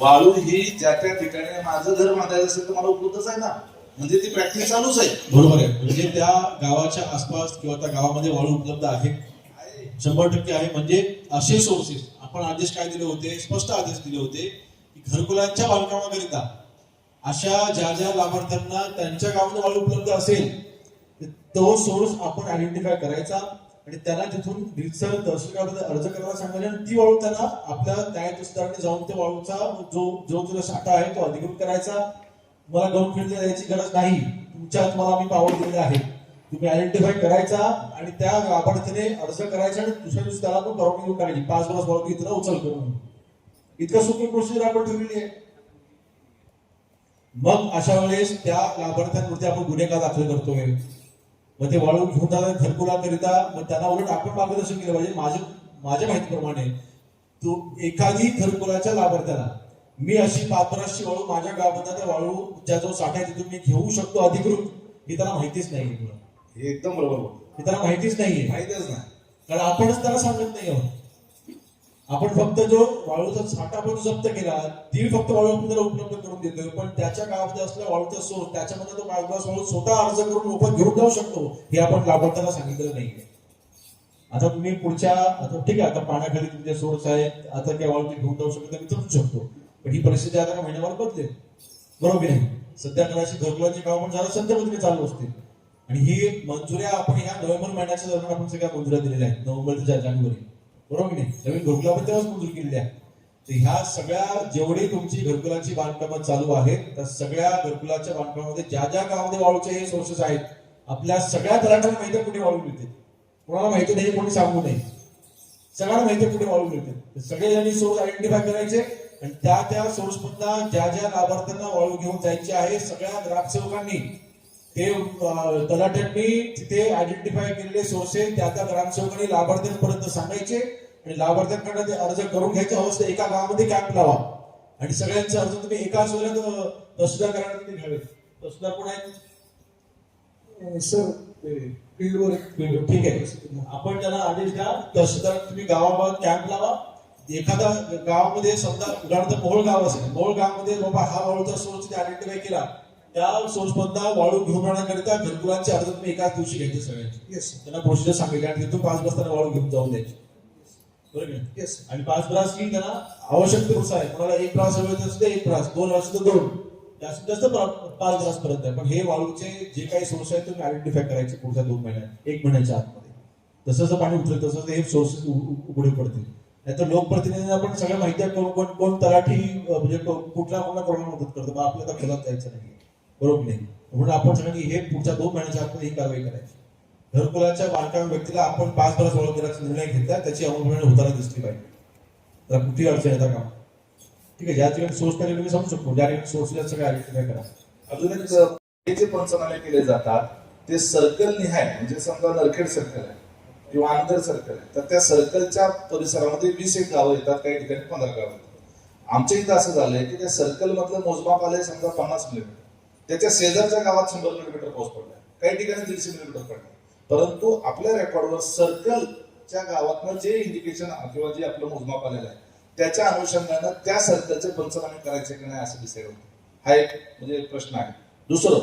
वाळू ही ज्या त्या ठिकाणी माझं घर बांधायचं असेल तर मला उपलब्धच आहे ना. म्हणजे ती प्रॅक्टिस चालूच आहे. बरोबर आहे. म्हणजे त्या गावाच्या आसपास किंवा त्या गावामध्ये वाळू उपलब्ध आहे. शंभर टक्के आहे. म्हणजे असे सोर्सेस आपण आदेश काय दिले होते? स्पष्ट आदेश दिले होते की घरकुलांच्या बांधकामाकरिता अशा ज्या ज्या लाभार्थ्यांना त्यांच्या गावामध्ये वाळू उपलब्ध असेल तो सोर्स आपण आयडेंटिफाय करायचा. आणि त्यांना तिथून रितसर तहसीलदारामध्ये अर्ज करायला सांगायला आणि ती वाळू त्यांना आपल्या त्या तहसीलदाराने जाऊन त्या वाळूचा जो जो तुझा साठा आहे तो अधिकृत करायचा. मला गहू खरेदी द्यायची गरज नाही. तुमच्या तुम्हाला मी पावर दिलेला आहे तुम्ही आयडेंटिफाय करायचा आणि त्या लाभार्थीने अर्ज करायचा आणि दुसऱ्या दिवशी त्याला पण परवानगी देऊन टाकायची. पाच दिवस परवानगी इथं उचल करून. इतकं सोपी प्रोसिजर आपण ठेवलेली आहे. मग अशा वेळेस त्या लाभार्थ्यांवरती आपण गुन्हे का दाखल करतोय. मग ते वाळू घेऊन जातात घरकुलाकरिता मग त्यांना उलट आपण मार्गदर्शन केलं पाहिजे. माझ्या माझ्या माहितीप्रमाणे तो एखादी घरकुलाच्या लाभार्थ्याला मी अशी पाचपराशी वाळू माझ्या त्या वाळू ज्या जो साठा आहे तिथून मी घेऊ शकतो अधिकृत हे त्याला माहितीच नाही एकदम बरोबर. हे त्याला माहितीच नाहीये. माहितच नाही. कारण आपणच त्याला सांगत नाही आहोत. आपण फक्त जो वाळूचा साठा आपण जप्त केला ती फक्त वाळू आपण त्याला उपलब्ध करून देतोय पण त्याच्या गावामध्ये असल्या वाळूचा सोर्स त्याच्यामध्ये तो कागदास वाळू स्वतः अर्ज करून मोफत घेऊन जाऊ शकतो हे आपण लाभार्थ्याला सांगितलेलं नाहीये आता तुम्ही पुढच्या आता ठीक आहे आता पाण्याखाली तुमचे सोर्स आहेत आता त्या वाळू घेऊन जाऊ शकतो मी समजू शकतो. पण ही परिस्थिती आता महिन्यावर बदलेल. बरोबर आहे. सध्या कदाचित घरकुलाची काम पण जरा सध्या पद्धतीने चालू असतील. आणि ही मंजुऱ्या आपण ह्या नोव्हेंबर महिन्याच्या दरम्यान आपण सगळ्या मंजुऱ्या दिलेल्या आहेत. नोव्हेंबर ते जानेवारी. बरोबर की नाही? नवीन घरकुला आपण तेव्हाच मंजूर केलेल्या. आहे तर ह्या सगळ्या जेवढी तुमची घरकुलाची बांधकामं चालू आहेत त्या सगळ्या घरकुलाच्या बांधकामामध्ये ज्या ज्या गावामध्ये वाळूचे हे सोर्सेस आहेत आपल्या सगळ्या तलाठ्यांना माहिती कुठे वाळू मिळते? कोणाला माहिती नाही कोणी सांगू नये. सगळ्यांना माहिती कुठे वाळू मिळते. सगळे सगळेजणी सोर्स आयडेंटिफाय करायचे आणि त्या त्या सोर्स मधनं ज्या ज्या लाभार्थ्यांना वाळू घेऊन जायचे आहे सगळ्या ग्रामसेवकांनी ते तलाठ्यांनी तिथे आयडेंटिफाय केलेले सोर्सेस त्या त्या ग्रामसेवकांनी लाभार्थ्यांपर्यंत सांगायचे. आणि लाभार्थ्यांकडे ते अर्ज करून घ्यायचे अवस्था एका गावामध्ये कॅम्प लावा आणि सगळ्यांचे अर्ज तुम्ही एका सोबत तहसीलदार करायला घ्यावे तहसीलदार कोण आहेत? सर फील्डवर ठीक आहे. आपण त्यांना आदेश द्या. तहसीलदार तुम्ही गावागावात कॅम्प लावा. एखादा गावामध्ये समजा उदाहरणार्थ मोहोळ गाव असेल. मोहोळ गावामध्ये बाबा हा वाळूचा सोर्स आयडेंटिफाय केला. त्या सोर्स मधला वाळू घेऊन राहण्याकरिता घरकुलांचे अर्ज तुम्ही एकाच दिवशी घ्यायचे सगळ्यांचे. त्यांना प्रोसिजर सांगितली आणि तिथून पाच बसताना वाळू घेऊन जाऊन द्यायची. बरोबर? येस आणि पाच ब्रास की त्यांना आवश्यकतेनुसार आहे. कोणाला एक ब्रास हवे असते एक ब्रास. दोन असते तर दोन. जास्तीत जास्त पाच ब्रास पर्यंत आहे. पण हे वाळूचे जे काही सोर्स आहेत तुम्ही आयडेंटिफाय करायचे पुढच्या दोन महिन्यात एक महिन्याच्या आतमध्ये. जसं जसं पाणी उठलं तसं हे सोर्सेस उघडे पडतील. नाहीतर लोकप्रतिनिधींना आपण सगळ्या माहिती आहे कोण कोण तलाठी म्हणजे कुठल्या कुठल्या प्रॉब्लेम मदत करतो? मग आपल्याला खोलात जायचं नाही बरोबर नाही? म्हणून आपण सगळ्यांनी हे पुढच्या दोन महिन्याच्या आतमध्ये ही कारवाई करायची. घरकुलाच्या बांधकाम व्यक्तीला आपण पाच बराच ओळख देण्याचा निर्णय घेतला त्याची अंमलबजावणी होताना दिसली पाहिजे. त्याला कुठली अडचण येतात का ठीक आहे ज्या ठिकाणी सोर्स त्या ठिकाणी समजू शकतो. ज्या ठिकाणी सोर्सला सगळ्या आयडेंटिफाय करा. अजून एक जे पंचनामे केले जातात ते सर्कल निहाय म्हणजे समजा नरखेड सर्कल आहे किंवा आंतर सर्कल आहे तर त्या सर्कलच्या परिसरामध्ये वीस एक गावं येतात काही ठिकाणी पंधरा गावं येतात. आमच्या इथं असं झालंय की त्या सर्कल मधलं मोजमाप आलंय समजा पन्नास मिलीमीटर त्याच्या शेजारच्या गावात शंभर मिलीमीटर पाऊस पडलाय. काही ठिकाणी दीडशे मिलीमीटर पडलाय. परंतु आपल्या रेकॉर्डवर सर्कलच्या गावातनं जे इंडिकेशन किंवा जे आपलं मोजमाप आलेलं आहे त्याच्या अनुषंगानं त्या सर्कलचे पंचनामे करायचे की नाही असं डिसाईड होतं. हा एक म्हणजे एक प्रश्न आहे. दुसरं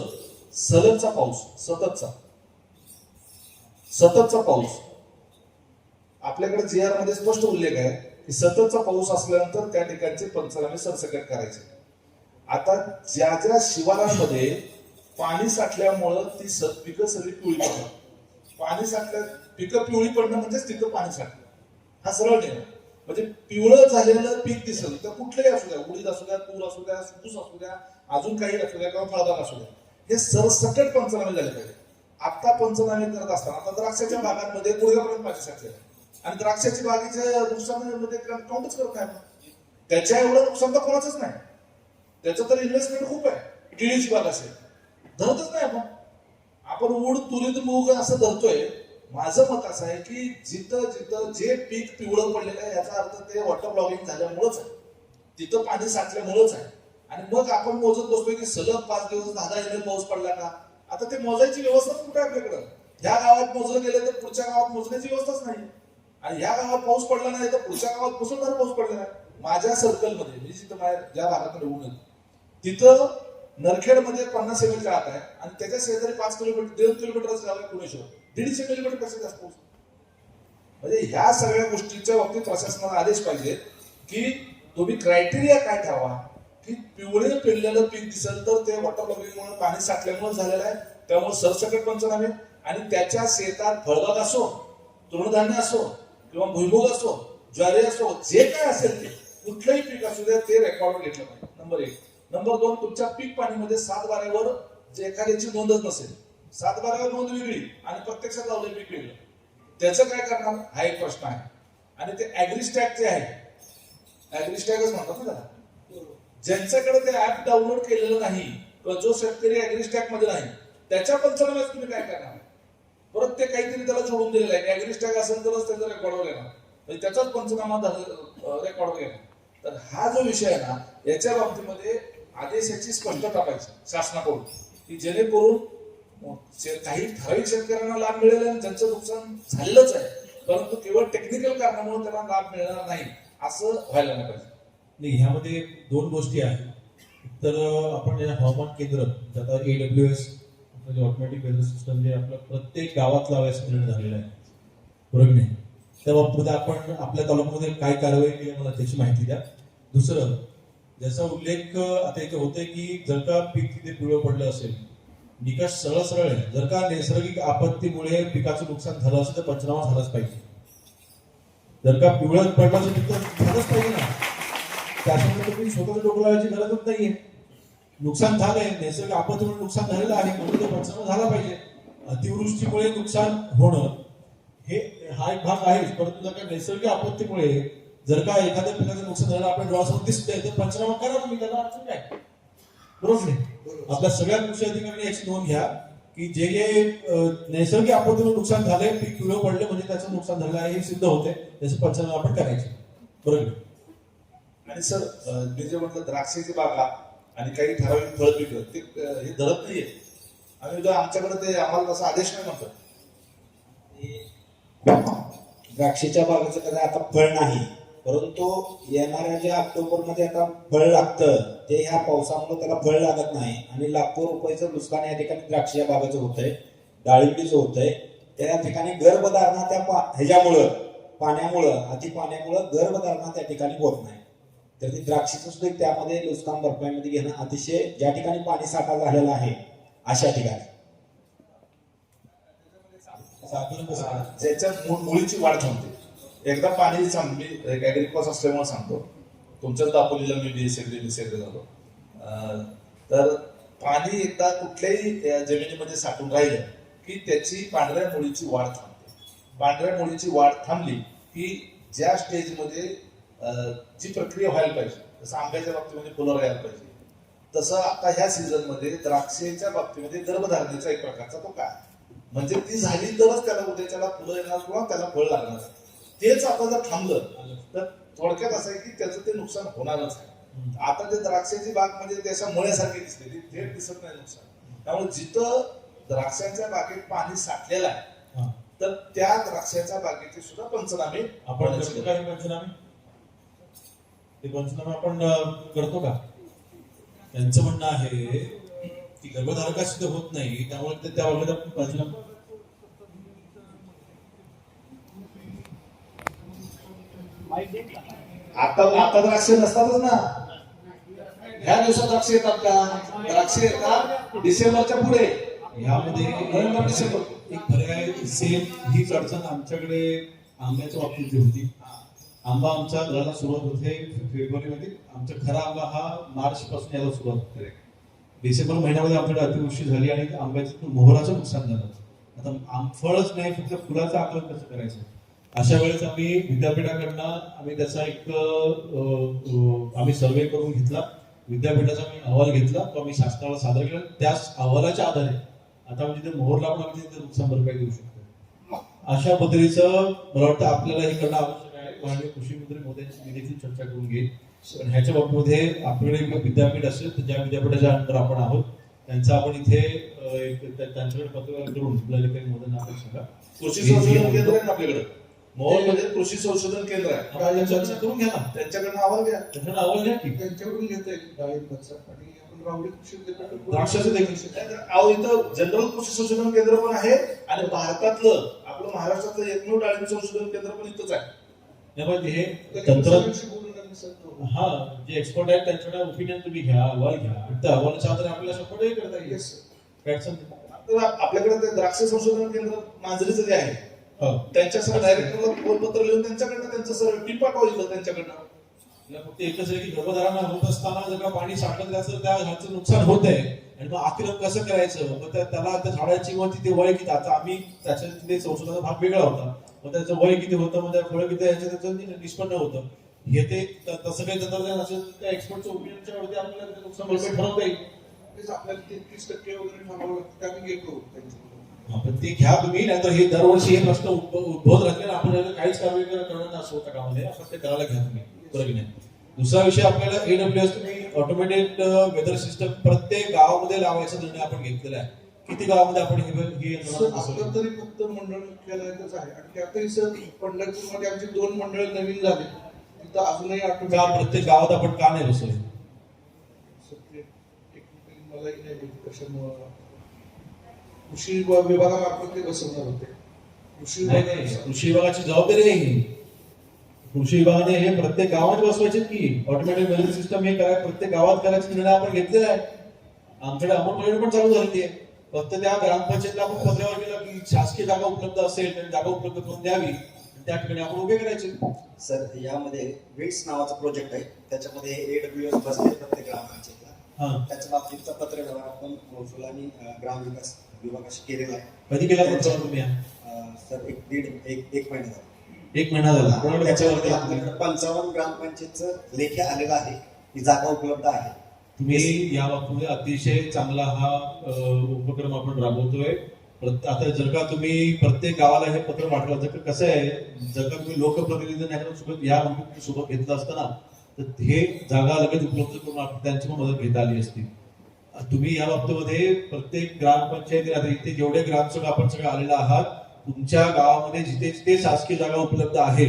सलगचा पाऊस सततचा. सततचा पाऊस. आपल्याकडे जी आरमध्ये स्पष्ट उल्लेख आहे की सततचा पाऊस असल्यानंतर त्या ठिकाणचे पंचनामे सरसकट करायचे. आता ज्या ज्या शिवारांमध्ये पाणी साठल्यामुळं ती सत पिकं सगळी पिवळी पडतात पाणी साठलं पिकं पिवळी पडणं म्हणजेच तिथं पाणी साठलं. हा सरळ नियम आहे. म्हणजे पिवळं झालेलं पीक दिसलं तर कुठलंही असू द्या उडीद असू द्या तूर असू द्या सुपूस असू द्या अजून काही असू द्या किंवा फळबाग असू द्या हे सरसकट पंचनामे झाले पाहिजे आता पंचनामे करत असताना आता द्राक्षाच्या बागांमध्ये गुडघ्यापर्यंत पाणी साठलेलं आहे आणि द्राक्षाची बागेच्या नुकसानामध्ये काउंटच करत नाही त्याच्या एवढं नुकसान तर कोणाचंच नाही. त्याचं तर इन्व्हेस्टमेंट खूप आहे. केळीची बाग असेल. धरतच नाही आपण. आपण ऊड तुरीत मूग असं धरतोय. माझं मत असं आहे की जिथं जिथं जे पीक पिवळं पडलेलं आहे याचा अर्थ ते वॉटर ब्लॉगिंग झाल्यामुळंच आहे. तिथं पाणी साचल्यामुळंच आहे. आणि मग आपण मोजत बसतोय की सलग पाच दिवस दहा दहा पाऊस पडला का? आता ते मोजायची व्यवस्था कुठे आपल्याकडं? ह्या गावात मोजलं गेलं तर पुढच्या गावात मोजण्याची व्यवस्थाच नाही. आणि ह्या गावात पाऊस पडला नाही तर पुढच्या गावात मुसळधार पाऊस पडला नाही. माझ्या सर्कलमध्ये मी जिथं माझ्या ज्या भागात निवडून तिथं नरखेडमध्ये पन्नास एम आत आहे आणि त्याच्या शेजारी पाच किलोमीटर दोन किलोमीटरच गाव आहे पुणेश्वर दीडशे किलोमीटर कसं जास्त म्हणजे ह्या सगळ्या गोष्टींच्या बाबतीत प्रशासनाला आदेश पाहिजे की तुम्ही क्रायटेरिया काय ठेवा की पिवळे पिल्लेलं पीक दिसेल तर ते वॉटर लॉगिंगमुळे पाणी साठल्यामुळे झालेलं आहे. त्यामुळे सरसकट पंचनामे आणि त्याच्या शेतात फळबाग असो तृणधान्य असो किंवा भुईमुग असो ज्वारी असो जे काय असेल ते कुठलंही पीक असू द्या ते रेकॉर्ड घेतलं पाहिजे. नंबर एक. नंबर दोन तुमच्या पीक पाणीमध्ये सात बाऱ्यावर जे एखाद्याची नोंदच नसेल सात बाऱ्यावर नोंद वेगळी आणि प्रत्यक्षात लावलं पीक वेगळं. त्याचं काय करणार? हा एक प्रश्न आहे. आणि ते ऍग्रिस्टॅग जे आहे ऍग्रिस्टॅगच म्हणतात ना त्याला. ज्यांच्याकडे ते ऍप डाउनलोड केलेलं नाही जो शेतकरी ऍग्रिस्टॅगमध्ये नाही त्याच्या पंचनाम्यात तुम्ही काय करणार? परत ते काहीतरी त्याला जोडून दिलेलं आहे. ऍग्रिस्टॅग असेल तरच त्याचा रेकॉर्डवर येणार म्हणजे त्याचाच पंचनामा रेकॉर्डवर येणार तर हा जो विषय आहे ना याच्या बाबतीमध्ये आदेशाची स्पष्टता पाहिजे शासनाकडून. की जेणेकरून शे- काही ठराविक शेतकऱ्यांना लाभ मिळेल आणि त्यांचं नुकसान झालेलंच आहे परंतु केवळ टेक्निकल कारणामुळे त्याला लाभ मिळणार नाही असं व्हायला नाही पाहिजे. नाही ह्यामध्ये दोन गोष्टी आहेत. तर आपण जे हवामान केंद्र ज्याचा ए डब्ल्यू एस जे ऑटोमॅटिक वेदर सिस्टम जे आपलं प्रत्येक गावात लावायचं निर्णय झालेला आहे. बरोबर नाही? त्या बाबतीत आपण आपल्या तालुक्यामध्ये काय कारवाई केली मला त्याची माहिती द्या. दुसरं ज्याचा उल्लेख आता इथे होतोय की जर का पीक तिथे पिवळं पडलं असेल निकष सरळ सरळ आहे. जर का नैसर्गिक आपत्तीमुळे पिकाचं नुकसान झालं असेल तर पंचनामा झालाच पाहिजे. जर का पिवळं पडलं असेल तर झालंच पाहिजे ना. त्याच्यामुळे तुम्ही स्वतःच डोकं लावायची गरजच नाहीये. नुकसान झालंय. नैसर्गिक आपत्तीमुळे नुकसान झालेलं आहे म्हणून ते पंचनामा झाला पाहिजे. अतिवृष्टीमुळे नुकसान होणं हे हा एक भाग आहेच. परंतु जर का नैसर्गिक आपत्तीमुळे जर का एखाद्या पिकाचं नुकसान झालं आपल्या डोळ्यासमोर दिसतंय तर पंचनामा करा तुम्ही त्याला अडचण काय? बरोबर नाही? आपल्या सगळ्या कृषी अधिकाऱ्यांनी याची नोंद घ्या की जे जे नैसर्गिक आपत्तीमुळे नुकसान झालंय पीक पिवळं पडले म्हणजे त्याचं नुकसान झालं आहे हे सिद्ध होते त्याचं पंचनामा आपण करायचे. बरोबर? आणि सर मी जे म्हटलं द्राक्षाची बागा आणि काही ठराविक फळ पिकं ते हे धरत नाहीये. आम्ही उद्या आमच्याकडे ते आम्हाला तसा आदेश नाही म्हणतो द्राक्षाच्या बागेचं कधी आता फळ नाही. परंतु येणाऱ्या जे ऑक्टोबरमध्ये आता फळ लागतं ते ह्या पावसामुळे त्याला फळ लागत नाही आणि लाखो रुपयाचं नुकसान या ठिकाणी द्राक्ष या बागाचं होतंय डाळिंबीचं होतंय त्या ठिकाणी गर्भधारणा त्या पा ह्याच्यामुळं पाण्यामुळं अति पाण्यामुळं गर्भधारणा त्या ठिकाणी होत नाही तर ती द्राक्षीचं सुद्धा त्यामध्ये नुकसान भरपाईमध्ये घेणं अतिशय ज्या ठिकाणी पाणी साठा झालेला आहे अशा ठिकाणी साधारण मुळीची वाढ थांबते एकदा पाणी चांगली ऍग्रिकॉस असल्यामुळे सांगतो. तुमच्याच दापोलीला मी बीएसएग्री बीएसएग्री झालो. तर पाणी एकदा कुठल्याही जमिनीमध्ये साठून राहिलं की त्याची पांढऱ्या मुळीची वाढ थांबते. पांढऱ्या मुळीची वाढ थांबली की ज्या स्टेजमध्ये जी प्रक्रिया व्हायला पाहिजे जसं आंब्याच्या बाबतीमध्ये फुलं राहायला पाहिजे तसं आता ह्या सीझनमध्ये द्राक्षेच्या बाबतीमध्ये गर्भधारणेचा एक प्रकारचा तो काय म्हणजे ती झाली तरच त्याला उद्याच्याला फुलं येणार किंवा त्याला फळ लागणार. तेच आता जर थांबलं तर थोडक्यात असं आहे की त्याचं ते नुकसान होणारच आहे. आता ते द्राक्षाची बाग म्हणजे त्याच्या मुळ्यासारखी दिसते ती थेट दिसत नाही नुकसान. त्यामुळे जिथं द्राक्षांच्या बागेत पाणी साठलेलं आहे. तर त्या द्राक्षाच्या बागेचे सुद्धा पंचनामे आपण हे पंचनामे? ते पंचनामे आपण करतो का? त्यांचं म्हणणं आहे की गर्भधारका सिद्ध होत नाही त्यामुळे ते त्या बाबतीत आपण पंचनामे आता आता द्राक्ष नसतातच ना. ह्या दिवसात द्राक्ष येतात का? द्राक्ष येतात डिसेंबरच्या पुढे. यामध्ये नोव्हेंबर डिसेंबर. एक पर्याय सेम हीच अडचण आमच्याकडे आंब्याच्या बाबतीत होती. आंबा आमच्या घराला सुरुवात होते फेब्रुवारीमध्ये. आमचा खरा आंबा हा मार्च पासून यायला सुरुवात होते. डिसेंबर महिन्यामध्ये आमच्याकडे अतिवृष्टी झाली आणि आंब्याचं मोहराचं नुकसान झालं. आता फळच नाही फक्त फुलाचं आकलन कसं करायचं? अशा वेळेस आम्ही विद्यापीठाकडनं आम्ही त्याचा एक आम्ही सर्वे करून घेतला. विद्यापीठाचा आम्ही अहवाल घेतला. तो आम्ही शासनाला सादर केला. त्याच अहवालाच्या आधारे आता म्हणजे ते मोहर पण आम्ही तिथे नुकसान भरपाई देऊ शकतो. अशा पद्धतीचं मला वाटतं आपल्याला हे करणं आवश्यक आहे. माननीय कृषी मंत्री मोदयांची मी देखील चर्चा करून घेईल पण ह्याच्या बाबतीमध्ये आपल्याकडे एक विद्यापीठ असेल तर ज्या विद्यापीठाच्या अंतर आपण आहोत त्यांचं आपण इथे त्यांच्याकडे पत्र करून जिल्हाधिकारी मोदयांना आपण सांगा कृषी संशोधन केंद्र आहे आपल्याकडे? मध्ये कृषी संशोधन केंद्र आहे. चर्चा करून घ्या ना. त्यांच्याकडनं आवाज घ्या. त्याच्यानं अहवाल घ्या की. त्यांच्याकडून घेता येईल डाळिंबाचा आणि आपण रावडी कृषी द्राक्षाचं देखील. अहो इथं जनरल कृषी संशोधन केंद्र पण आहे आणि भारतातलं आपलं महाराष्ट्रातलं एकमेव डाळिंब संशोधन केंद्र पण इथंच आहे. पण हे त्याच्या तंत्र सरांशी बोलून आम्ही सर हा जे एक्सपर्ट आहेत त्यांच्याकडे ओपिनियन तुम्ही घ्या अहवाल घ्या. त्या अहवालाच्या आधारे आपल्याला सपोर्टही करता येईल. आपल्याकडे ते द्राक्ष संशोधन केंद्र मांजरीचं जे आहे हो. त्यांच्या डायरेक्टरला फोनपत्र लिहून त्यांच्याकडनं त्यांचं सर टीम पाठवायचं त्यांच्याकडनं. फक्त एकच आहे की गर्भधारणा होत असताना जर का पाणी साठलं त्याचं त्या झाडाचं नुकसान होत आहे. आणि मग आक्रम कसं करायचं? मग त्या- त्याला त्या झाडाची मग तिथे वय किती आता आम्ही त्याच्या तिथे संशोधनाचा भाग वेगळा होता. मग त्याचं वय किती होतं? मग त्या फळं किती याचं त्याचं निष्पन्न होतं. हे ते त- तसं काही तंत्रज्ञान असेल त्या एक्सपर्टच्या ओपिनियनच्या वरती आपल्याला नुकसान ठरवता येईल. आपल्याला तेहतीस टक्के वगैरे ठरवावं लागतं ते आम्ही घेतो पण ते घ्या तुम्ही नाहीतर हे दरवर्षी हे प्रश्न उद्भव- उद्भवत राहतील. आणि आपण याला काहीच कारवाई कर- करणार त्या कामामध्ये आपण ते करायला घ्या तुम्ही. बरोबर की नाही? दुसरा विषय आपल्याला एडब्ल्यू एस तुम्ही ऑटोमेटेड वेदर सिस्टम प्रत्येक गावामध्ये लावायचा निर्णय आपण घेतलेला आहे. किती गावामध्ये आपण ही? आता तरी फक्त मंडळ मुख्यालयातच आहे. आणि त्यातही सर पंढरपूरमध्ये आमचे दोन मंडळ नवीन झाले. तिथं अजूनही का ऑटोमॅटिक प्रत्येक गावात आपण का नाही बसवले? नाही माहिती कशामुळं कृषी विभाग- विभागामार्फत ते बसवणार होते. कृषी नाही नाही कृषी विभागाची जबाबदारी आहे ही. कृषी विभागाने हे प्रत्येक गावात बसवायचे की ऑटोमॅटिक वेदर सिस्टम हे करायचं प्रत्येक गावात करायचा निर्णय आपण घेतलेला आहे. आमच्याकडे अंमलबजावणी पण चालू झालेली आहे. फक्त त्या ग्रामपंचायतला आपण पत्रावर गेलं की शासकीय जागा उपलब्ध असेल तर जागा उपलब्ध करून द्यावी. आणि त्या ठिकाणी आपण उभे करायचे. सर यामध्ये विट्स नावाचा प्रोजेक्ट आहे. त्याच्यामध्ये एडब्ल्यू एस बसले प्रत्येक ग्रामपंचायतला. हा. त्याच्या बाबतीतचा पत्र व्यवहार आपण महसूल आणि ग्रामविकास विभागाशी केलेला आहे कधी केला पत्र तुम्ही सर एक दीड एक एक महिना झाला. एक महिना झाला. त्याच्यावरती आपल्याकडे पंचावन्न ग्रामपंचायतचं लेखी आलेलं आहे. ही जागा उपलब्ध आहे. तुम्ही या बाबतीमध्ये अतिशय चांगला हा उपक्रम आपण राबवतोय. आता जर का तुम्ही प्रत्येक गावाला हे पत्र पाठवा जर का कसं आहे जर का तुम्ही लोकप्रतिनिधी नाही सोबत या सोबत घेतलं असताना तर हे जागा लगेच उपलब्ध करून त्यांची पण मदत घेता आली असती. तुम्ही या बाबतीमध्ये प्रत्येक ग्रामपंचायती आता इथे जेवढे ग्रामसेवक आपण सगळे आलेले आहात तुमच्या गावामध्ये जिथे जिथे शासकीय जागा उपलब्ध आहे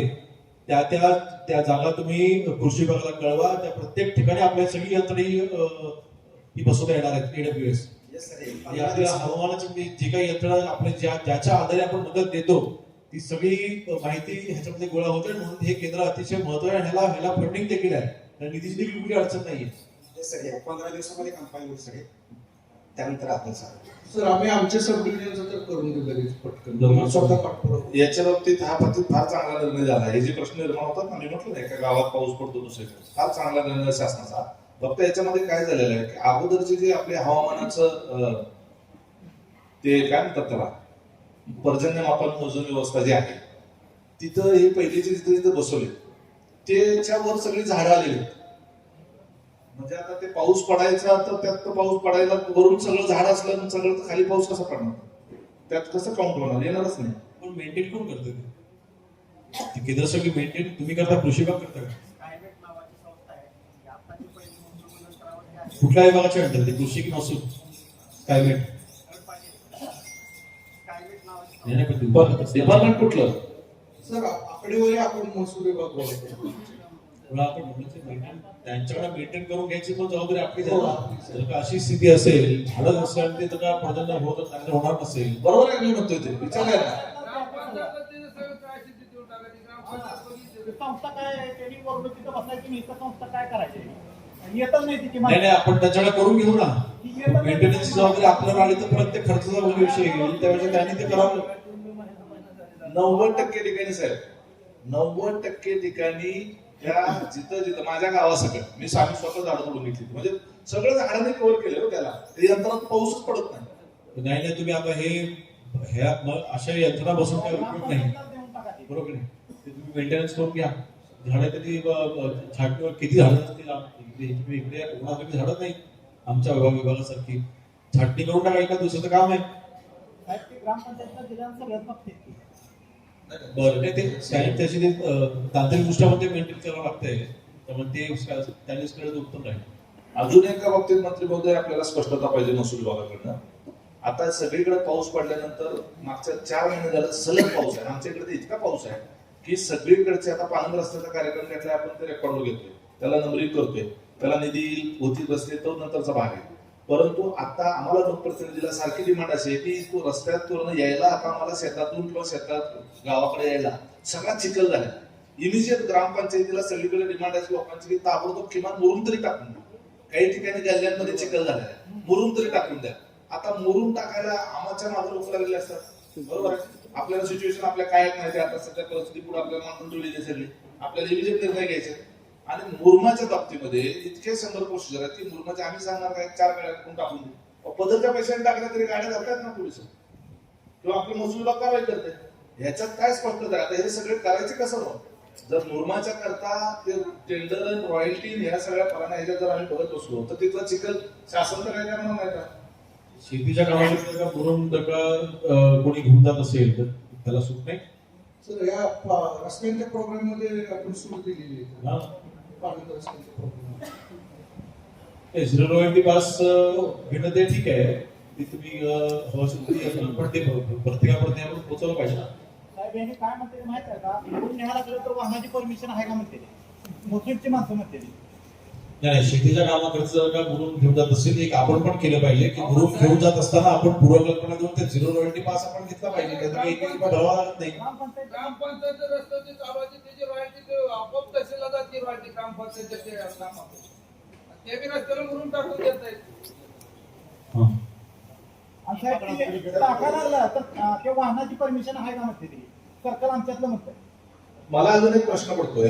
त्या त्या त्या जागा तुम्ही कृषी विभागाला कळवा. त्या प्रत्येक ठिकाणी आपल्या सगळी यंत्रणी ही बसवता येणार आहेत एडब्ल्यू एस येस सर आणि पंधरा आपल्या दिवसात- हवामानाची जी जी काही यंत्रणा आपल्या ज्या ज्याच्या आधारे आपण मदत देतो ती सगळी माहिती ह्याच्यामध्ये गोळा होते म्हणून हे केंद्र अतिशय महत्त्व आहे आणि ह्याला ह्याला फंडिंग देखील आहे. निधीची देखील कुठली अडचण नाहीये. हे पंधरा दिवसामध्ये कंपाईल होईल सगळे. त्यानंतर आपण सर सर आम्ही आमच्या सब तर करून दिलं पटकन. लवकर. स्वतः पाठपुरावा याच्या बाबतीत हा बाबतीत फार चांगला निर्णय झाला. हे जे प्रश्न निर्माण होतात ना मी म्हटलं नाही का गावात पाऊस पडतो दुसरीकडे. फार चांगला निर्णय शासनाचा. फक्त याच्यामध्ये काय झालेलं आहे की अगोदरचे जे आपले हवामानाचं ते काय म्हणतात त्याला? पर्जन्यमापन मोजून व्यवस्था जी आहे तिथं हे पहिलीचे जिथे जिथे बसवले त्याच्यावर सगळी झाडं आलेली आहेत. म्हणजे आता ते पाऊस पडायचा तर त्यात तर पाऊस पडायला वरून सगळं झाड असलं सगळं तर खाली पाऊस कसा पडणार? त्यात कसं काउंट होणार? येणारच नाही. पण मेंटेन कोण करतं ते? केंद्र सगळी मेंटेन तुम्ही करता कृषी विभाग करता का? कुठल्या विभागाचे अंतर ते कृषी की महसूल? ते विभागातच- डिपार्टमेंट कुठलं? सर आकडेवारी आपण महसूल विभाग बघतो थोडा आपण म्हणलं ते maintain- त्यांच्याकडे मेंटेन करून घ्यायची पण जबाबदारी आपली ना. जर का अशी स्थिती असेल झाडं नसेल ते जर का पर्जन्य होत चांगलं होणार नसेल. बरोबर आहे मी म्हणतोय ते? विचार संस्था काय आहे, त्यांनी वरून तिथं बसायची नाही? तर संस्था काय करायची? येतच नाही तिची नाही नाही आपण त्याच्याकडे करून घेऊ ना. मेंटेनन्सची जबाबदारी आपल्यावर आली तर प्रत्येक खर्चाचा वगैरे विषय. येईल त्यावेळेस त्यांनी ते करावं. नव्वद टक्के ठिकाणी साहेब. नव्वद टक्के ठिकाणी त्या जिथं जिथं माझ्या गावासकट मी आम्ही स्वतः झाडं तोडून घेतली म्हणजे सगळं झाडांनी कव्हर केलं हो त्याला. यंत्रात पाऊसच पडत नाही. नाही नाही तुम्ही आता हे ह्या मग अशा यंत्रणा बसून काय उपयोग नाही. बरोबर नाही ते तुम्ही मेंटेनन्स करून घ्या. झाडं कधी छाटणीवर किती झाडं असतील? आम- इकडे कोणाकडे झाडं नाही. आमच्या विभाग विभागासारखी. छाटणी करून टाका एका दिवसाचं काम आहे. बरं. नाही ते साहेब त्याची मेंटेन करावं लागतंय. त्यामुळे ते उत्तम राहील. अजून एका बाबतीत मंत्री महोदय आपल्याला स्पष्टता पाहिजे महसूल विभागाकडनं. आता सगळीकडे पाऊस पडल्यानंतर मागच्या चार महिने झालं सलग पाऊस आहे. आमच्या इकडे इतका पाऊस आहे की सगळीकडचे आता पानंद रस्त्याचा कार्यक्रम घेतला आपण ते रेकॉर्डवर घेतोय. त्याला नंबरिंग करतोय. त्याला निधी होती बसते तो नंतरचा भाग आहे. परंतु आता आम्हाला लोकप्रतिनिधीला सारखी डिमांड अशी की तो रस्त्यात पूर्ण यायला आता आम्हाला शेतातून किंवा शेतात गावाकडे यायला सगळा चिखल झाला. इमिजिएट ग्रामपंचायतीला सगळीकडे डिमांड अशी लोकांची की ताबडतोब किमान मुरुम तरी टाकून द्या. काही ठिकाणी गल्ल्यांमध्ये चिखल झालेला आहे. मुरुम तरी टाकून द्या. आता मुरून टाकायला आमच्या मागे लोक लागले असतात. बरोबर आहे? आपल्याला सिच्युएशन आपल्या काय माहिती आता सध्या परिस्थिती पुढे आपल्याला मांडून ठेवलेली सगळी आपल्याला इमिजिएट निर्णय घ्यायचे आणि मुरमाच्या बाबतीमध्ये इतके शंभर प्रोसिजर आहेत की मुरमाचे आम्ही सांगणार काय चार गाड्या करून टाकून देऊ? पदरच्या पैशाने टाकल्या तरी गाड्या धरतात ना पोलीस किंवा आपली महसूल विभाग कारवाई करते ह्याच्यात काय स्पष्टता आहे? आता हे सगळे करायचे कसं जर मुरमाच्या करता ते टेंडर रॉयल्टी ह्या सगळ्या पराने ह्याच्यात जर आम्ही बघत बसलो तर तिथला चिखल शासन तर काय करणार नाही का? शेतीच्या कामामध्ये जर का मुरुम जर का अं, कोणी घेऊन जात असेल तर त्याला सूट नाही? सर या रस्त्यांच्या प्रोग्राममध्ये आपण सुरू केलेली आहे. हा. झिरो रॉयल्टी पास घेणं ते ठीक आहे ते तुम्ही अं, हवं असेल पण ते प्रत्येकापर्यंत आपण पोहोचवलं पाहिजे ना साहेब यांनी काय म्हणते ते माहीत आहे का न्यायला तर वाहनाची परमिशन आहे का म्हणते ते. मुस्लिमची माणसं म्हणते ते. नाही नाही, शेतीच्या कामाकडे जर का मुरुम घेऊन जात असेल एक आपण पण केलं पाहिजे की मुरुम घेऊन जात असताना आपण पूर्वकल्पना देऊन ते झिरो रॉयल्टी पास आपण घेतला पाहिजे नाहीतर एक एक भरावा लागत नाही. ग्रामपंचायत ग्रामपंचायत रस्त्याची चालवायची त्याची रॉयल्टी आपोआप तहसीलला जाते रॉयल्टी ग्रामपंचायतच्या ते कामात ते बी रस्त्याला म्हणून टाकून देत आहेत. हा. आणि साहेब ते टाकायला लागलं तर अं, ते वाहनाची परमिशन आहे का म्हणते सर्कल आमच्यातलं म्हणतंय. मला अजून एक प्रश्न पडतोय.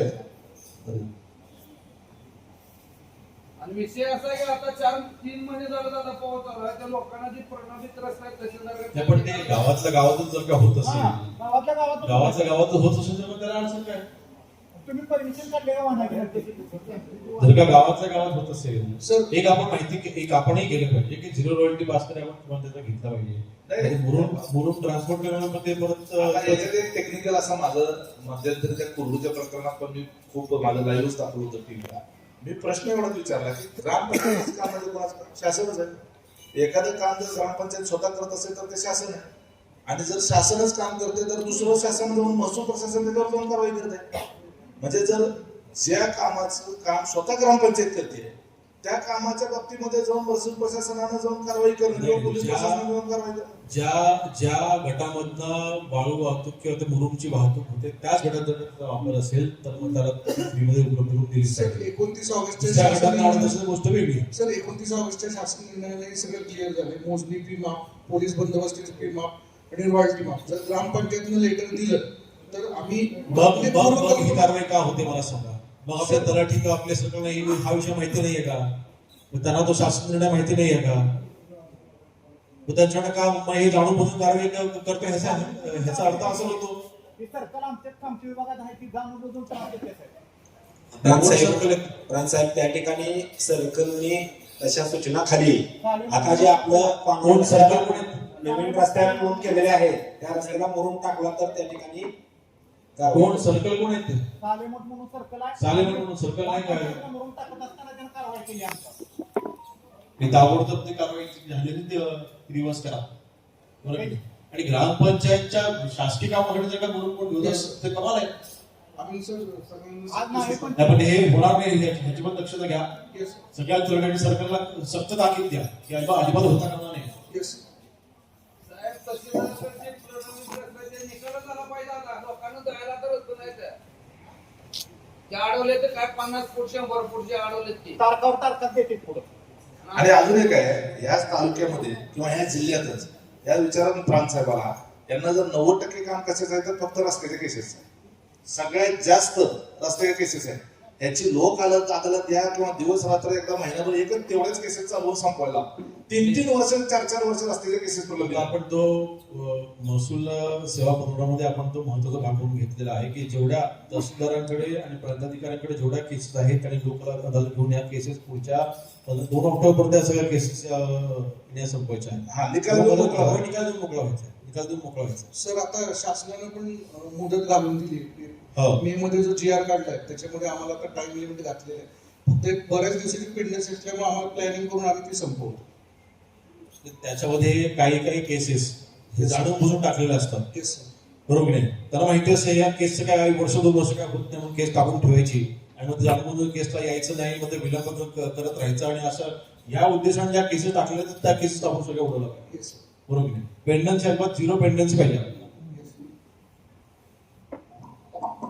आणि विषय असा आहे की आता चार तीन महिने झाले दादा पाऊस चालू आहे. त्या लोकांना जी प्रलंबित रस्ता आहे नाही, पण ते गावातल्या गावातच जर का होत हा, असेल गावातल्या गावात गावातल्या गावात होत असेल तर मग त्याला अडचण काय? तुम्ही परमिशन काढले का जर का गावातल्या गावात होत असेल सर- एक आपण माहिती एक आपणही केलं पाहिजे की झिरो रॉयल्टी पास तरी आपण त्याचा घेतला पाहिजे. नाही. मुरुम मुरुम ट्रान्सपोर्ट करण्यामध्ये परत आता अं, याच्यात एक टेक्निकल असं माझं मध्यंतरी त्या कुर्डूच्या प्रकरणात पण मी खूप माझं लाईव्ह टाकलं होतं टीव्हीला मी प्रश्न एवढाच विचारला की ग्रामपंचायत काम म्हणजे कोणाचं शासनच आहे. एखादं काम जर ग्रामपंचायत स्वतः करत असेल तर ते शासन आहे. आणि जर शासनच काम करते तर दुसरं शासन जाऊन महसूल प्रशासन त्याच्यावर जाऊन कारवाई करते म्हणजे जर ज्या कामाचं काम स्वतः ग्रामपंचायत करते त्या कामाच्या बाबतीमध्ये जाऊन महसूल प्रशासनानं जाऊन कारवाई करणं किंवा पोलीस प्रशासनानं जाऊन कारवाई करणं ज्या ज्या गटामधनं वाळू वाहतूक किंवा ते मुरुमची वाहतूक होते त्याच गटात जर त्याचा वापर असेल तर मग त्याला फ्रीमध्ये उपलब्ध करून दिली सर पाहिजे एकोणतीस ऑगस्टच्या दुसऱ्या शासन असेल गोष्ट वेगळी आहे. सर एकोणतीस ऑगस्टच्या शासन निर्णयाने हे सगळं क्लिअर झालंय मोजणी फी माफ पोलीस बंदोबस्तीची फी माफ आणि रॉयल्टी माफ जर ग्रामपंचायतीनं लेटर दिलं तर आम्ही ही करू. कारवाई का होते मला सांगा मग आपल्या तलाठी किंवा आपल्या सरकारला ही- हा विषय माहिती नाहीये का त्यांना तो शासन निर्णय माहिती नाहीये का त्यांच्याकडे का मग हे जाणून बुजून कारवाई क- करतो ह्याचा ह्याचा अर्थ असा होतो ती सर्कल आमच्या आमच्या विभागात आहे ती जाणून बुजून त्रास देते साहेब. प्रांतसाहेब प्रांतसाहेब त्या ठिकाणी सर्कलने तशा सूचना खाली आता जे आपलं सर्कल? नवीन रस्त्यावर नोंद केलेले आहे त्या रस्त्याला मुरुम टाकला तर त्या ठिकाणी. कोण? सर्कल कोण आहेत ते? सालेमठ म्हणून सर्कल आहे. सालेमठ म्हणून सर्कल आहे काय? म्हणून टाकत असताना त्यानं कारवाई केली आमच्या हे ताबडतोब ते कारवाई झालेली ते रिव्हर्स करा. बरं की? नाही? आणि ग्रामपंचायतच्या शासकीय कामाकडे जर का म्हणून कोण घेऊन तर कमाल आहे. आम्ही सर आज नाही पण हे होणार नाही ह्या- ह्याची पण दक्षता घ्या. सगळ्या चोरड्यांनी सरकारला सक्त ताकीद द्या. की अजिबात अजिबात होता कामा नाही ते अडवले तर काय पन्नास फूट शंभर फूटचे अडवले ते. तारकावर तारकात देते पुढं. आणि अजून एक आहे याच तालुक्यामध्ये किंवा ह्या जिल्ह्यातच या विचारानं प्रांत साहेबाला यांना जर नव्वद टक्के काम कशाचं आहे तर फक्त रस्त्याच्या केसेस सगळ्यात जास्त रस्त्याच्या केसेस आहे याची लोक अदालत अदालत या किंवा दिवस रात्र एकदा महिनाभर एकच तेवढ्याच केसेस चालवून संपवायला. तीन तीन वर्ष चार चार वर्ष रस्त्याच्या केसेस आहेत. आपण तो महसूल सेवा धोरणामध्ये आपण तो महत्त्वाचा भाग म्हणून घेतलेला आहे की जेवढ्या तहसीलदारांकडे आणि प्रांताधिकाऱ्यांकडे जेवढ्या केसेस आहेत आणि लोक अदालत घेऊन या केसेस पुढच्या दोन ऑक्टोबर पर्यंत या सगळ्या केसेस या संपवायच्या आहेत हा निकाल देऊन मोकळा हो, व्हा. निकाल देऊन मोकळा व्हायचा निकाल देऊन मोकळा व्हायचा सर आता शासनानं पण मुदत घालून दिली हो. मे मध्ये जो जी आर काढलाय त्याच्यामध्ये आम्हाला आता टाइम लिमिट घातलेलं आहे फक्त बऱ्याच दिवसाची पेंडन्स असल्यामुळे आम्हाला प्लॅनिंग करून आम्ही ती संपवतो त्याच्यामध्ये काही काही केसेस हे जाणून बुजून टाकलेले असतात. बरोबर नाही? त्याला माहिती असते या केसचं काय वर्ष दोन वर्ष काय होत नाही म्हणून केस टाकून ठेवायची. आणि मग जाणून केसला यायचं नाही ते विलंब करत राहायचं आणि असं या उद्देशाने ज्या केसेस टाकल्या तर त्या केसेस आपण सगळ्या उडवलं. बरोबर नाही? पेंडन्सी झिरो पेंडन्सी पाहिजे.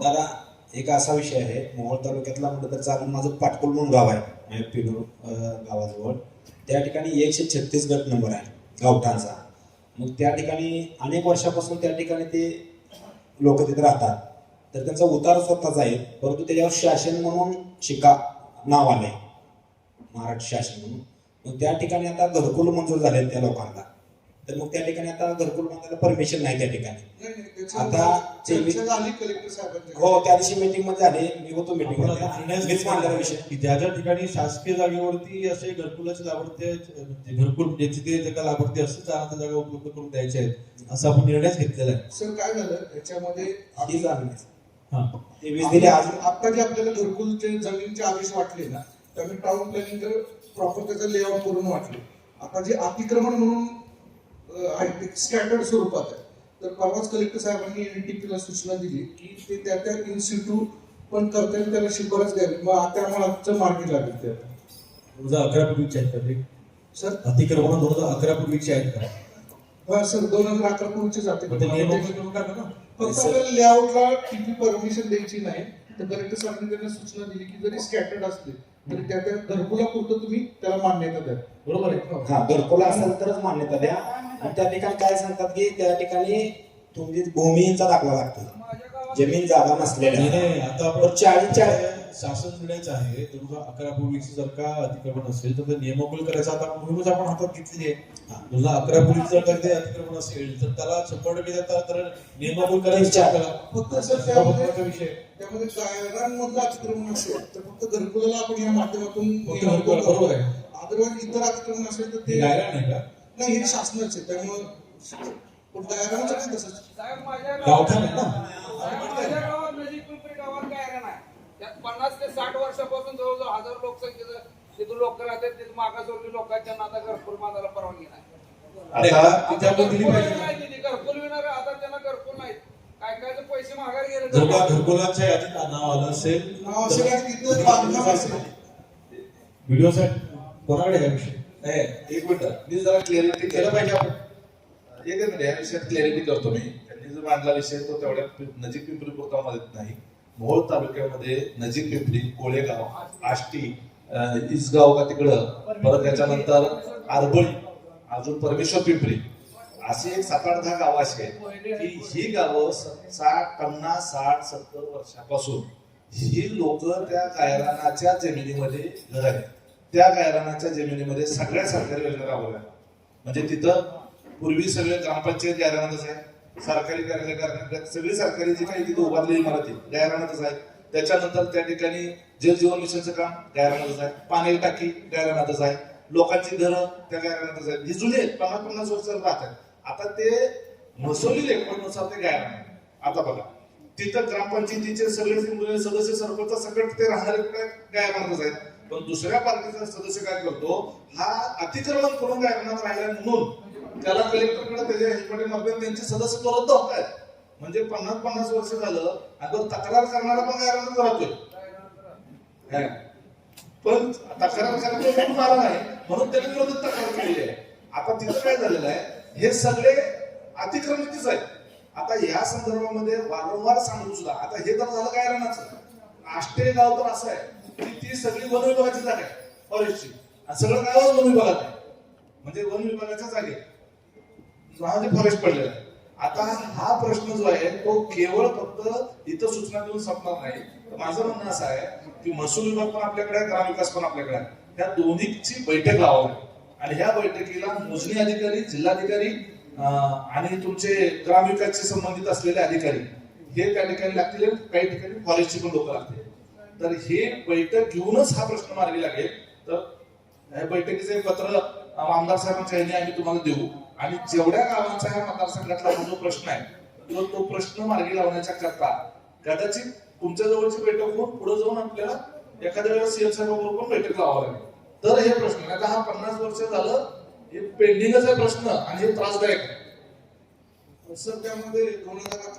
दादा एक असा विषय आहे मोहोळ तालुक्यातला म्हटलं तर चालून माझं पाटकुल म्हणून गाव आहे म्हणजे पिंपळ गावाजवळ. त्या ठिकाणी एकशे छत्तीस गट नंबर आहे गावठांचा मग त्या ठिकाणी अनेक वर्षापासून त्या ठिकाणी ते लोक तिथे राहतात. तर त्यांचा उतार स्वतःचा आहे परंतु त्याच्यावर शासन म्हणून शिका नाव आलंय. महाराष्ट्र शासन म्हणून. मग त्या ठिकाणी आता घरकुल मंजूर झाले त्या लोकांना. तर मग त्या ठिकाणी आता घरकुल बांधायला परमिशन नाही त्या ठिकाणी. नाही, नाही, त्याचं आता ते- साहेबांच्या हो त्या दिवशी मीटिंगमध्ये झाले. मी होतो मीटिंग ज्या ज्या ठिकाणी शासकीय जागेवरती असे घरकुलाचे लाभार्थी म्हणजे घरकुल म्हणजे जिथे जे काही लाभार्थी असतील त्या जागा उपलब्ध करून द्यायचे आहेत असं आपण निर्णयच घेतलेला आहे. सर काय झालं? याच्यामध्ये झाली नाही. ते वीज दिली आज. आता जे आपल्याला घरकुलचे जमिनीचे आदेश वाटले ना त्यामुळे टाउन प्लॅनिंग प्रॉपर त्याचं लेआउट करून वाटले. आता जे अतिक्रमण म्हणून स्कॅटर्ड स्वरूपात आहे. तर परवाच कलेक्टर साहेबांनी एनटीपीला सूचना दिली की ते त्या त्या इन्स्टिट्यूट पण करता येईल त्याला शिफारस द्यावी. मग त्या आमचं मार्गी लागेल ते. आता. दोन हजार अकरा पूर्वीचे आहेत का ते? सर? अतिक्रमण दोन हजार अकरा पूर्वीचे आहेत का? हा सर दोन हजार अकरा पूर्वीचे जाते. मग ते नियम अमली करून टाका ना. फक्त आपल्याला लेआउटला टीपी परमिशन द्यायची नाही तर कलेक्टर साहेबांनी त्यांना सूचना दिली की जरी स्कॅटर्ड असले तरी त्या त्या घरकुलापुरतं तुम्ही त्याला मान्यता द्या. बरोबर आहे? हा घरकुला असेल तरच मान्यता द्या. आणि त्या ठिकाणी काय सांगतात की त्या ठिकाणी तुमची भूमीचा दाखला लागतो जमीन जागा नाही नसलेल्या नाही, आता आपण बरं, चाळीस- चाळीस- शासन निर्णयच आहे दोन हजार अकरा पूर्वीची जर का अतिक्रमण असेल तर ते नियमाकुल करायचं आता मोहीमच आपण हातात घेतलेली आहे दोन हजार अकरा पूर्वीचं जर का ते अतिक्रमण असेल तर त्याला शंभर टक्के तर नियमाकुल करायचं आहे फक्त सर हा त्यामध्ये विषय आहे. त्यामध्ये गायरांमधलं अतिक्रमण असेल तर फक्त घरकुलाला आपण या माध्यमातून घरकुल, बरोबर आहे. अदरवाईज इतर अतिक्रमण असेल तर हे ते गायरान नाही का नाही हे शासनाचे त्यामुळे काय तसंच. साहेब माझ्या गावठाण आहे ना? साहेब, माझ्या गावात नजीक पिंपरी गावात गायरान आहे त्यात पन्नास ते साठ वर्षापासून जवळजवळ हजार लोकसंख्येचं लोक राहतात तिथं मागासवर्गीय लोकांच्या नाता घरकुल बांधायला परवानगी नाही. आता दिली पाहिजे. घरकुल विणार आता त्यांना घरकुल नाही. काय काय तर पैसे माघारी जर का गेले घरकुलाच्या यादीत नाव आलं असेल नाव असेल आणि तिथं बांधकाम असेल. व्हिडिओ सेट कोणाकडे आहे हा विषय? नाही, एक मिनिट. मी जरा क्लिअरिटी केलं पाहिजे आपण. एक मिनिट या विषयात क्लॅरिटी करतो मी. त्यांनी जो मांडला विषय तो तेवढ्या नजीक पिंपरी पुरता मदत नाही. मोहोळ तालुक्यामध्ये नजीक पिंपरी कोळेगाव आष्टी इसगाव का तिकडं परत त्याच्यानंतर आरबळी अजून परमेश्वर पिंपरी. अशी एक सात आठ दहा गावं अशी आहेत की ही गावं साठ पन्नास साठ सत्तर वर्षापासून ही लोक त्या गायरानाच्या जमिनीमध्ये घर आहेत. त्या गायरानाच्या जमिनीमध्ये सगळ्या सरकारी योजना राबवल्या. म्हणजे तिथं पूर्वी सगळे ग्रामपंचायत गायरानातच आहे सरकारी कार्यालय सगळी सरकारी जी काही तिथे उभारलेली इमारती गायरानातच आहे त्याच्यानंतर त्या ठिकाणी जल जीवन मिशनचं काम गायरानातच आहे पाणी टाकी गायरानातच आहे लोकांची घरं त्या गायरानातच आहे ही जुनी पन्नास पन्नास वर्ष राहतात आता ते मसोली लेखपनुसार ते गायरान आता बघा तिथं ग्रामपंचायतीचे सगळे सदस्य सरपंच सगळे ते राहणारे गायरानातच आहेत. पण दुसऱ्या पार्टीचा सदस्य काय करतो हा अतिक्रमण करून गायरानात राहिला म्हणून त्याला कलेक्टरकडे त्याच्या हेल्पकडे मागून त्यांचे सदस्यत्व रद्द होत आहेत म्हणजे पन्नास पन्नास वर्ष झालं अगं तक्रार करणारा पण गायरानात राहतोय. पण तक्रार करायला कोण आला नाही म्हणून त्यांनी विरोधात तक्रार केलेली आहे. आता तिथं काय झालेलं आहे हे सगळे अतिक्रमितच आहेत. आता या संदर्भामध्ये वारंवार सांगू सुद्धा आता हे तर झालं काय राहण्याचं आष्टे गाव तर असं आहे की ती सगळी वन विभागाची जागा आहे फॉरेस्टची सगळं गावच वन विभागात आहे. म्हणजे वन विभागाच्या जागेत. म्हणजे फॉरेस्ट पडलेला आहे. आता हा प्रश्न जो आहे तो केवळ फक्त इथं सूचना देऊन संपणार नाही. तर माझं म्हणणं असं आहे की महसूल विभाग पण आपल्याकडे आहे ग्रामविकास पण आपल्याकडे आहे. ह्या दोन्हीची बैठक लावावी. आणि ह्या बैठकीला मोजणी अधिकारी जिल्हाधिकारी आणि तुमचे ग्रामविकासचे संबंधित असलेले अधिकारी हे त्या ठिकाणी लागतील काही ठिकाणी कॉलेजची पण लोक लागतील. तर हे बैठक घेऊनच हा प्रश्न मार्गी लागेल. तर या बैठकीचे पत्र आमदार साहेबांच्या ह्याने आम्ही तुम्हाला देऊ. आणि जेवढ्या गावांचा ह्या मतदारसंघातला जो प्रश्न आहे तो तो प्रश्न मार्गी लावण्याच्या करता कदाचित तुमच्या जवळची बैठक होऊन पुढे जाऊन आपल्याला एखाद्या वेळेस सीएम साहेबांबरोबर पण बैठक लावावं लागेल. तर हे प्रश्न आता हा पन्नास वर्ष झालं हे पेंडिंगच आहे प्रश्न आणि हे त्रासदायक आहे. सर त्यामध्ये दोन हजार